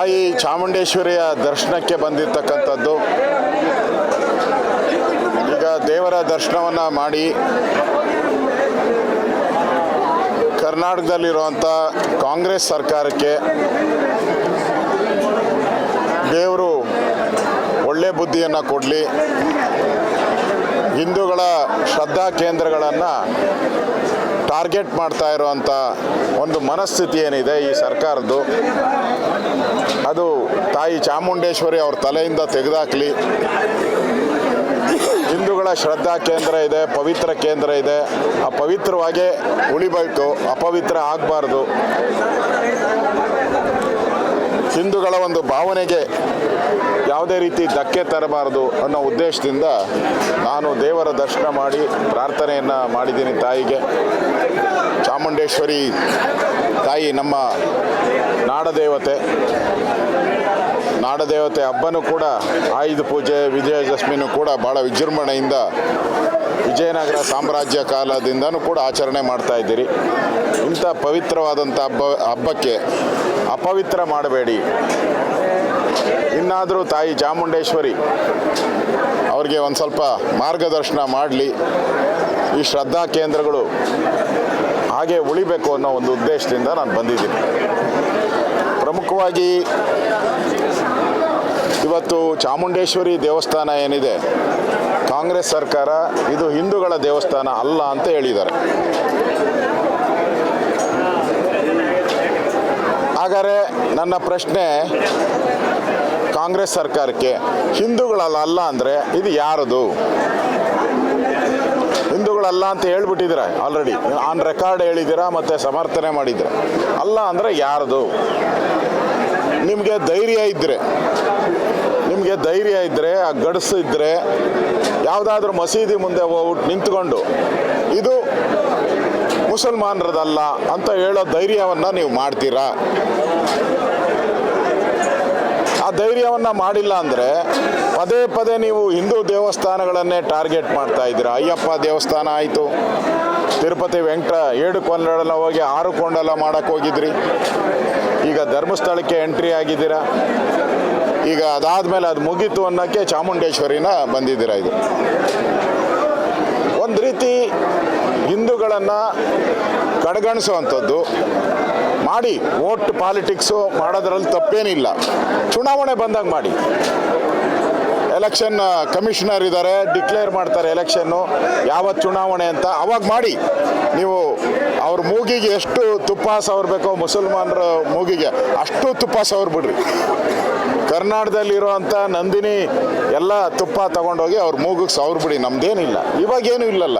ತಾಯಿ ಚಾಮುಂಡೇಶ್ವರಿಯ ದರ್ಶನಕ್ಕೆ ಬಂದಿರತಕ್ಕಂಥದ್ದು. ಈಗ ದೇವರ ದರ್ಶನವನ್ನು ಮಾಡಿ ಕರ್ನಾಟಕದಲ್ಲಿರುವಂಥ ಕಾಂಗ್ರೆಸ್ ಸರ್ಕಾರಕ್ಕೆ ದೇವರು ಒಳ್ಳೆ ಬುದ್ಧಿಯನ್ನು ಕೊಡಲಿ. ಹಿಂದೂಗಳ ಶ್ರದ್ಧಾ ಕೇಂದ್ರಗಳನ್ನು ಟಾರ್ಗೆಟ್ ಮಾಡ್ತಾ ಇರುವಂಥ ಒಂದು ಮನಸ್ಥಿತಿ ಏನಿದೆ ಈ ಸರ್ಕಾರದ್ದು? ಅದು ತಾಯಿ ಚಾಮುಂಡೇಶ್ವರಿ ಅವ್ರ ತಲೆಯಿಂದ ತೆಗೆದಾಕಲಿ. ಹಿಂದೂಗಳ ಶ್ರದ್ಧಾ ಕೇಂದ್ರ ಇದೆ, ಪವಿತ್ರ ಕೇಂದ್ರ ಇದೆ. ಆ ಪವಿತ್ರವಾಗೇ ಉಳಿಬೇಕು, ಅಪವಿತ್ರ ಆಗಬಾರ್ದು. ಹಿಂದೂಗಳ ಒಂದು ಭಾವನೆಗೆ ಯಾವುದೇ ರೀತಿ ಧಕ್ಕೆ ತರಬಾರದು ಅನ್ನೋ ಉದ್ದೇಶದಿಂದ ನಾನು ದೇವರ ದರ್ಶನ ಮಾಡಿ ಪ್ರಾರ್ಥನೆಯನ್ನು ಮಾಡಿದ್ದೀನಿ ತಾಯಿಗೆ. ಚಾಮುಂಡೇಶ್ವರಿ ತಾಯಿ, ನಮ್ಮ ನಾಡದೇವತೆ. ನಾಡದೇವತೆ ಹಬ್ಬನೂ ಕೂಡ, ಆಯುಧ ಪೂಜೆ, ವಿಜಯದಶಮಿನೂ ಕೂಡ ಭಾಳ ವಿಜೃಂಭಣೆಯಿಂದ ವಿಜಯನಗರ ಸಾಮ್ರಾಜ್ಯ ಕಾಲದಿಂದನೂ ಕೂಡ ಆಚರಣೆ ಮಾಡ್ತಾ ಇದ್ದೀರಿ. ಇಂಥ ಪವಿತ್ರವಾದಂಥ ಹಬ್ಬ, ಹಬ್ಬಕ್ಕೆ ಅಪವಿತ್ರ ಮಾಡಬೇಡಿ. ಇನ್ನಾದರೂ ತಾಯಿ ಚಾಮುಂಡೇಶ್ವರಿ ಅವ್ರಿಗೆ ಒಂದು ಸ್ವಲ್ಪ ಮಾರ್ಗದರ್ಶನ ಮಾಡಲಿ. ಈ ಶ್ರದ್ಧಾ ಕೇಂದ್ರಗಳು ಹಾಗೆ ಉಳಿಬೇಕು ಅನ್ನೋ ಒಂದು ಉದ್ದೇಶದಿಂದ ನಾನು ಬಂದಿದ್ದೀನಿ. ಪ್ರಮುಖವಾಗಿ ಇವತ್ತು ಚಾಮುಂಡೇಶ್ವರಿ ದೇವಸ್ಥಾನ ಏನಿದೆ, ಕಾಂಗ್ರೆಸ್ ಸರ್ಕಾರ ಇದು ಹಿಂದೂಗಳ ದೇವಸ್ಥಾನ ಅಲ್ಲ ಅಂತ ಹೇಳಿದ್ದಾರೆ. ಹಾಗಾದರೆ ನನ್ನ ಪ್ರಶ್ನೆ ಕಾಂಗ್ರೆಸ್ ಸರ್ಕಾರಕ್ಕೆ ಹಿಂದೂಗಳಲ್ಲ ಅಲ್ಲ ಅಂದರೆ ಇದು ಯಾರದು? ಹಿಂದೂಗಳಲ್ಲ ಅಂತ ಹೇಳ್ಬಿಟ್ಟಿದ್ದೀರ ಆಲ್ರೆಡಿ ಆನ್ ರೆಕಾರ್ಡ್ ಹೇಳಿದ್ದೀರಾ ಮತ್ತು ಸಮರ್ಥನೆ ಮಾಡಿದ್ದೀರ? ಅಲ್ಲ ಅಂದರೆ ಯಾರದು? ನಿಮಗೆ ಧೈರ್ಯ ಇದ್ದರೆ ನಿಮಗೆ ಧೈರ್ಯ ಇದ್ದರೆ ಆ ಗಡಸು ಇದ್ದರೆ ಯಾವುದಾದ್ರೂ ಮಸೀದಿ ಮುಂದೆ ಹೋಗ್ಬಿಟ್ಟು ನಿಂತ್ಕೊಂಡು, ಇದು ಮುಸಲ್ಮಾನರದಲ್ಲ ಅಂತ ಹೇಳೋ ಧೈರ್ಯವನ್ನು ನೀವು ಮಾಡ್ತೀರಾ? ಆ ಧೈರ್ಯವನ್ನು ಮಾಡಿಲ್ಲ ಅಂದರೆ ಪದೇ ಪದೇ ನೀವು ಹಿಂದೂ ದೇವಸ್ಥಾನಗಳನ್ನೇ ಟಾರ್ಗೆಟ್ ಮಾಡ್ತಾ ಇದ್ದೀರಾ? ಅಯ್ಯಪ್ಪ ದೇವಸ್ಥಾನ ಆಯಿತು. ತಿರುಪತಿ ವೆಂಕಟ ಏಳು ಕೊಂಡಲ ಹೋಗಿ ಆರು ಕೊಂಡಲ ಮಾಡಕ್ಕೆ ಹೋಗಿದ್ರಿ. ಈಗ ಧರ್ಮಸ್ಥಳಕ್ಕೆ ಎಂಟ್ರಿ ಆಗಿದ್ದೀರಾ? ಈಗ ಅದಾದಮೇಲೆ ಅದು ಮುಗೀತು ಅನ್ನೋಕ್ಕೆ ಚಾಮುಂಡೇಶ್ವರಿನ ಬಂದಿದ್ದೀರಾ ಇದು? ಹಿಂದೂಗಳನ್ನು ಕಡೆಗಣಿಸುವಂಥದ್ದು. ಮಾಡಿ ವೋಟ್ ಪಾಲಿಟಿಕ್ಸು ಮಾಡೋದ್ರಲ್ಲಿ ತಪ್ಪೇನಿಲ್ಲ. ಚುನಾವಣೆ ಬಂದಾಗ ಮಾಡಿ. ಎಲೆಕ್ಷನ್ ಕಮಿಷನರ್ ಇದ್ದಾರೆ ಡಿಕ್ಲೇರ್ ಮಾಡ್ತಾರೆ ಎಲೆಕ್ಷನ್ನು ಯಾವತ್ತು ಚುನಾವಣೆ ಅಂತ. ಅವಾಗ ಮಾಡಿ. ನೀವು ಅವ್ರ ಮೂಗಿಗೆ ಎಷ್ಟು ತುಪ್ಪ ಸವರ್ಬೇಕೋ ಮುಸಲ್ಮಾನರ ಮೂಗಿಗೆ ಅಷ್ಟು ತುಪ್ಪ ಸವರ್ಬಿಡ್ರಿ ಕರ್ನಾಟಕದಲ್ಲಿರುವಂಥ ನಂದಿನಿ ಎಲ್ಲ ತುಪ್ಪ ತಗೊಂಡೋಗಿ ಅವ್ರ ಮೂಗಿಗೆ ಸವರ್ ಬಿಡಿ, ನಮ್ದೇನಿಲ್ಲ. ಇವಾಗೇನು ಇಲ್ಲಲ್ಲ.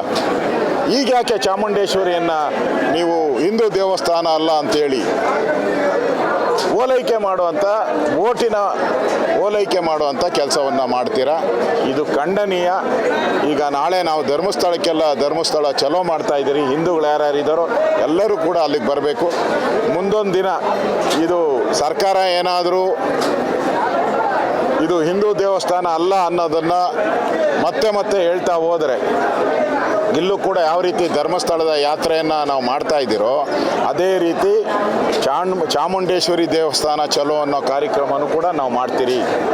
ಈಗ ಯಾಕೆ ಚಾಮುಂಡೇಶ್ವರಿಯನ್ನು ನೀವು ಹಿಂದೂ ದೇವಸ್ಥಾನ ಅಲ್ಲ ಅಂತೇಳಿ ಓಲೈಕೆ ಮಾಡುವಂಥ ಓಟಿನ ಓಲೈಕೆ ಮಾಡುವಂಥ ಕೆಲಸವನ್ನು ಮಾಡ್ತೀರಾ? ಇದು ಖಂಡನೀಯ. ಈಗ ನಾಳೆ ನಾವು ಧರ್ಮಸ್ಥಳಕ್ಕೆಲ್ಲ ಧರ್ಮಸ್ಥಳ ಚಲೋ ಮಾಡ್ತಾ ಇದ್ದೀರಿ. ಹಿಂದೂಗಳು ಯಾರ್ಯಾರಿದ್ದಾರೋ ಎಲ್ಲರೂ ಕೂಡ ಅಲ್ಲಿಗೆ ಬರಬೇಕು. ಮುಂದೊಂದು ದಿನ ಇದು ಸರ್ಕಾರ ಏನಾದರೂ ಇದು ಹಿಂದೂ ದೇವಸ್ಥಾನ ಅಲ್ಲ ಅನ್ನೋದನ್ನು ಮತ್ತೆ ಮತ್ತೆ ಹೇಳ್ತಾ ಹೋದರೆ, ಇಲ್ಲೂ ಕೂಡ ಯಾವ ರೀತಿ ಧರ್ಮಸ್ಥಳದ ಯಾತ್ರೆಯನ್ನು ನಾವು ಮಾಡ್ತಾ ಇದ್ದೀರೋ, ಅದೇ ರೀತಿ ಚಾಣ್ ಚಾಮುಂಡೇಶ್ವರಿ ದೇವಸ್ಥಾನ ಚಲೋ ಅನ್ನೋ ಕಾರ್ಯಕ್ರಮನೂ ಕೂಡ ನಾವು ಮಾಡ್ತೀರಿ.